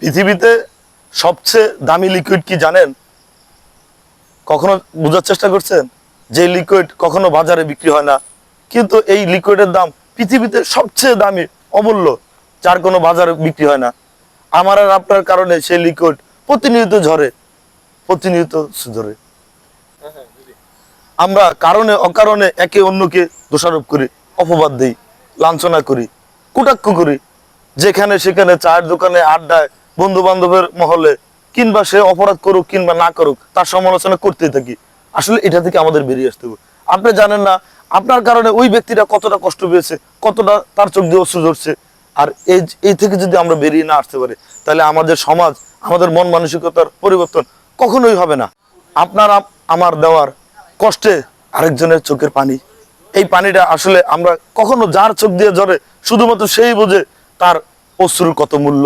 পৃথিবীতে সবচেয়ে দামি লিকুইড কি জানেন? কখনো বোঝার চেষ্টা করছেন? যে লিকুইড কখনো বাজারে বিক্রি হয় না। কিন্তু এই লিকুইডের দাম পৃথিবীতে সবচেয়ে দামি, অমূল্য, যার কোনো বাজারে বিক্রি হয় না। আমার আর আপনার কারণে সেই লিকুইড প্রতিনিয়ত ঝরে প্রতিনিয়ত ঝরে আমরা কারণে অকারণে একে অন্যকে দোষারোপ করি, অপবাদ দিই, লাঞ্ছনা করি, কুটাক্ষ করি। যেখানে সেখানে চায়ের দোকানে আড্ডায় বন্ধু বান্ধবের মহলে, কিংবা সে অপরাধ করুক কিংবা না করুক, তার সমালোচনা করতেই থাকি। আসলে এটা থেকে আমাদের বেরিয়ে আসতে হবে। আপনি জানেন না, আপনার কারণে ওই ব্যক্তিটা কতটা কষ্ট পেয়েছে, কতটা তার চোখ দিয়ে অশ্রু ঝরছে। আর এই এই থেকে যদি আমরা বেরিয়ে না আসতে পারি, তাহলে আমাদের সমাজ, আমাদের মন মানসিকতার পরিবর্তন কখনোই হবে না। আপনার, আমার দেওয়ার কষ্টে আরেকজনের চোখের পানি। এই পানিটা আসলে আমরা কখনো যার চোখ দিয়ে ঝরে, শুধুমাত্র সেই বোঝে তার অশ্রুর কত মূল্য।